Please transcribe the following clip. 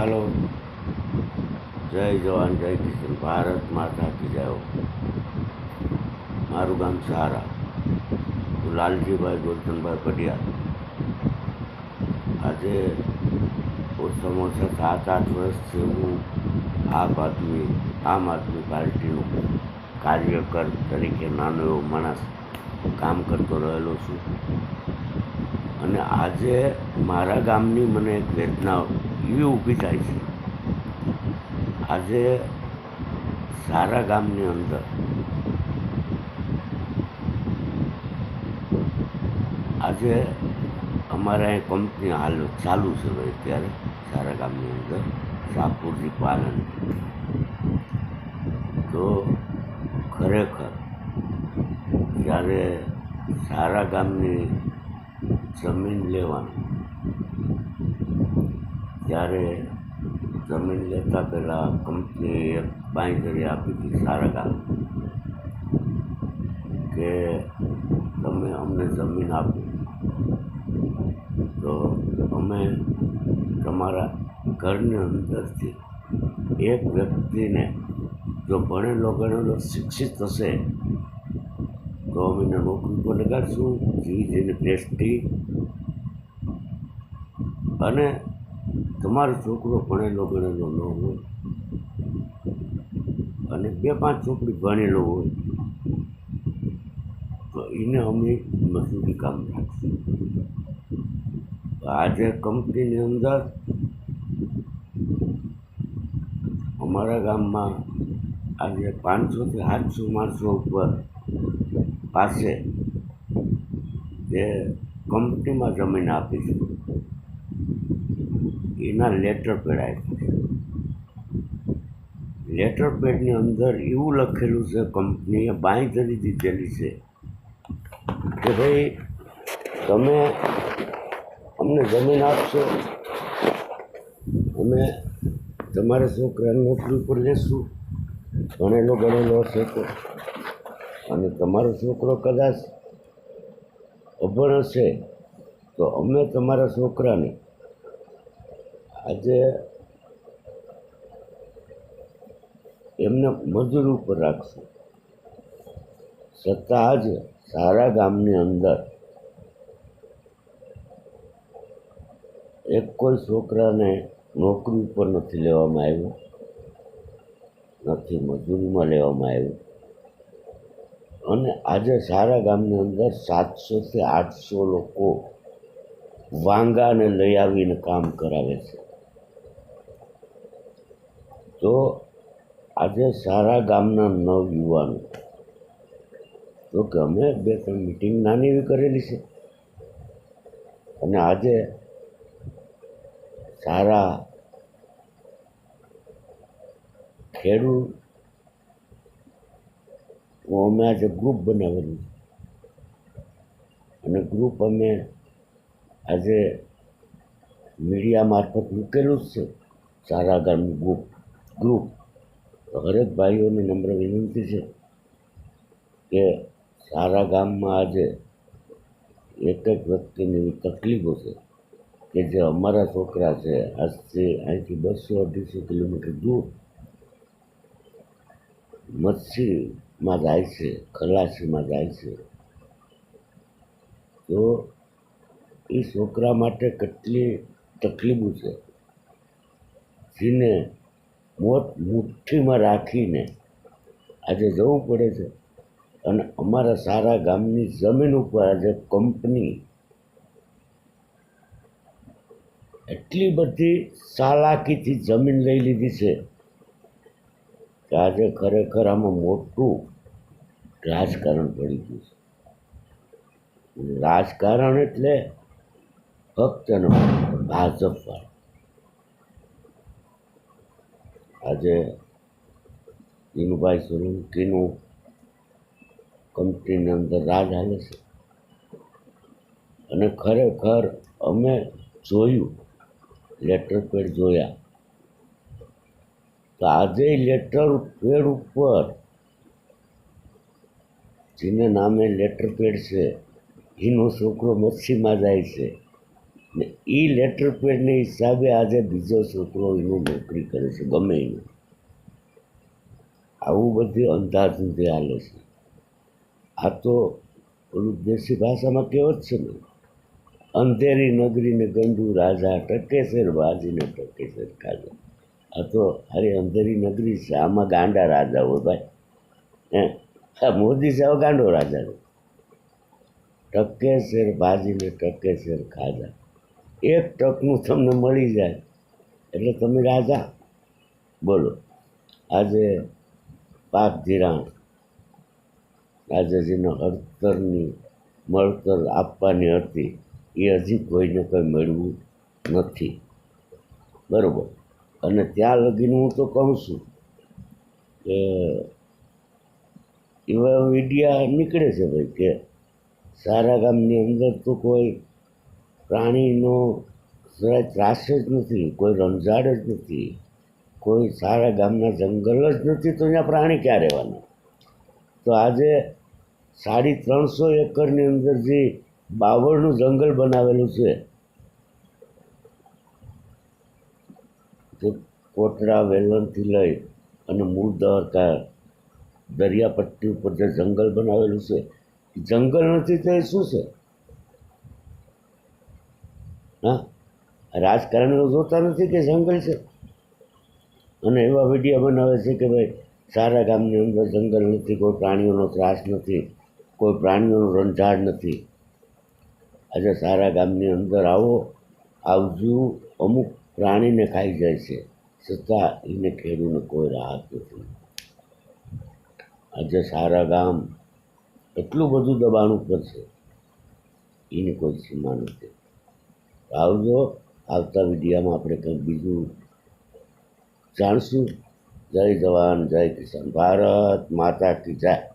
હાલો. જય જવાન, જય કિશન. ભારત માતા કી મારું ગામ સારા. હું લાલજીભાઈ ગોરધનભાઈ પડિયાર આજે ઓછામાં ઓછા સાત આઠ વર્ષથી હું આમ આદમી આમ આદમી પાર્ટીનું કાર્યકર તરીકે નાનો એવો માણસ કામ કરતો રહેલો છું. અને આજે મારા ગામની મને એક વેદના એવી ઊભી થાય છે. આજે સારા ગામની અંદર આજે અમારે અહીં કંપની હાલ ચાલુ છે ભાઈ અત્યારે, સારા ગામની અંદર શાહપુરજી પાલન. તો ખરેખર જ્યારે સારા ગામની જમીન લેવાનું ત્યારે જમીન લેતા પહેલાં કંપનીએ એક બાંયધરી આપી હતી સારા ગામ કે તમે અમને જમીન આપો. તો અમે તમારા ઘરની અંદરથી એક વ્યક્તિને જો ભણેલો ગણેલો શિક્ષિત હશે, તો અમે નોકરી પર લગાડશું, જીવી જેની પ્રેસ્ટી અને તમારો છોકરો ભણેલો ગણેલો ન હોય અને બે પાંચ છોકરી ભણેલો હોય, તો એને અમે મજૂરી કામ રાખશું. આજે કંપનીની અંદર અમારા ગામમાં આજે પાંચસોથી સાતસો માણસો ઉપર પાસે જે કંપનીમાં જમીન આપી છે એના લેટર પેડ આપ્યું લેટર પેડની અંદર એવું લખેલું છે કંપનીએ બાંયધરી દીધેલી છે કે ભાઈ, તમે અમને જમીન આપશો, અમે તમારા છોકરાને નોકરી ઉપર લેશું, ભણેલો ગણેલો હશે તો. અને તમારો છોકરો કદાચ અભણ હશે તો અમે તમારા છોકરાને આજે એમને મજૂર ઉપર રાખશું. છતાં આજ સારા ગામની અંદર. એક કોઈ છોકરાને નોકરી ઉપર નથી લેવામાં આવ્યું, નથી મજૂરીમાં લેવામાં આવ્યું. અને આજે સારા ગામની અંદર સાતસોથી આઠસો લોકો વાંગાને લઈ આવીને કામ કરાવે છે. તો આજે સારા ગામના નવયુવાનો તો કે અમે બે ત્રણ મિટિંગ નાની એવી કરેલી છે. અને આજે સારા ખેડૂત અમે આજે ગ્રુપ બનાવેલું અને ગ્રુપ અમે આજે મીડિયા મારફત મૂકેલું જ છે. સારા ગામનું ગ્રુપ ગ્રુપ હરેક ભાઈઓને નમ્ર વિનંતી છે કે સારા ગામમાં આજે એક એક વ્યક્તિની એવી તકલીફો છે કે જે અમારા છોકરા છે, આજથી અહીંથી બસો અઢીસો કિલોમીટર દૂર મચ્છીમાં જાય છે, ખલાસીમાં જાય છે. તો એ છોકરા માટે કેટલી તકલીફો છે? જેને મોત મુઠ્ઠીમાં રાખીને આજે જવું પડે છે. અને અમારા સારા ગામની જમીન ઉપર આજે કંપની એટલી બધી ચાલાકીથી જમીન લઈ લીધી છે કે આજે ખરેખર આમાં મોટું રાજકારણ પડી ગયું છે. રાજકારણ એટલે ફક્ત ભાજપ ફક્ત આજે દિનુભાઈ સોલંકીનું કંપનીની અંદર રાજ હાલે છે. અને ખરેખર અમે જોયું લેટર પેડ જોયા. તો આજે લેટર પેડ ઉપર, જેને નામે લેટર પેડ છે એનો છોકરો મચ્છીમાં જાય છે. ને એ લેટર પેડને હિસાબે આજે બીજો છોકરો એનું નોકરી કરે છે, ગમે એનું. આવું બધું અંધાધૂંધે હાલે છે. આ તો પેલું દેશી ભાષામાં કહેવત છે ને, અંધેરી નગરીને ગંડુ રાજા ટકેસર, બાજીને ટકેસર ખાજા. આ તો અરે અંધેરી નગરી છે, આમાં ગાંડા રાજા હોય ભાઈ. હે? આ મોદી સાહેબ ગાંડો રાજા છે. બાજીને ભાજીને શેર ખાજા. એક ટકનું તમને મળી જાય. એટલે તમે રાજા. બોલો. આજે પાક ધિરાણ. આજે જેને મળતર આપવાની હતી, એ હજી કોઈને કંઈ મળવું નથી. બરાબર. અને ત્યાં લગીને હું તો કહું છું કે એવા મીડિયા નીકળે છે ભાઈ કે સારા ગામની અંદર તો કોઈ પ્રાણીનો જરાય ત્રાસ જ નથી, કોઈ રમઝાડ જ નથી, કોઈ સારા ગામના જંગલ જ નથી, તો અહીંયા પ્રાણી ક્યાં રહેવાના? તો આજે સાડી ત્રણસો એકરની અંદર જે બાવળનું જંગલ બનાવેલું છે જે કોટડા વેલણથી લઈ અને મૂળ દ્વારકા દરિયાપટ્ટી ઉપર જે જંગલ બનાવેલું છે જંગલ નથી તો એ શું છે? હા. રાજકારણીઓ જોતા નથી કે જંગલ છે? અને એવા વીડિયો બનાવે છે કે ભાઈ, સારા ગામની અંદર જંગલ નથી, કોઈ પ્રાણીઓનો ત્રાસ નથી, કોઈ પ્રાણીઓનું રંજાડ નથી. આજે સારા ગામની અંદર આવો, આવજુ, અમુક પ્રાણીને ખાઈ જાય છે. છતાં એને ખેડૂને કોઈ રાહત નથી. આજે સારા ગામ એટલું બધું દબાણ ઉપર છે. એની કોઈ સીમા નથી. આવજો. આવતા વિડીયામાં આપણે કંઈક બીજું જાણશું. જય જવાન, જય કિસાન ભારત, માતા કી જય.